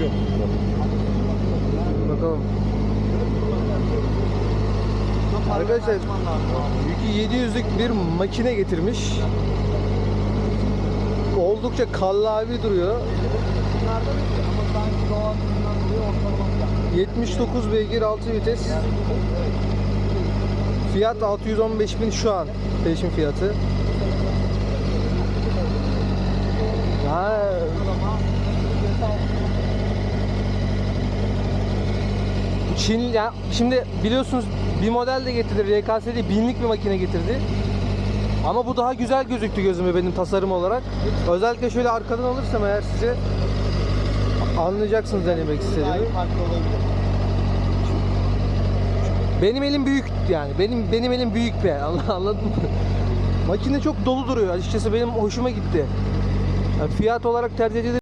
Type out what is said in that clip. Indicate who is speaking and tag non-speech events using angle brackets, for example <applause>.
Speaker 1: yok.
Speaker 2: Bakalım. Arkadaşlar yükü 700'lük bir makine getirmiş. Oldukça kallavi duruyor. 79 beygir 6 vites. Fiyat 615 bin şu an peşin fiyatı. Çin ya şimdi biliyorsunuz bir model de getirdi. RKS'de binlik bir makine getirdi. Ama bu daha güzel gözüktü gözüme benim tasarım olarak. Özellikle şöyle arkadan alırsam eğer size anlayacaksınız ne demek istediğimi. Benim elim büyük yani. Benim benim elim büyük be. <laughs> Anladın mı? Makine çok dolu duruyor. Açıkçası benim hoşuma gitti. Yani fiyat olarak tercih edilir.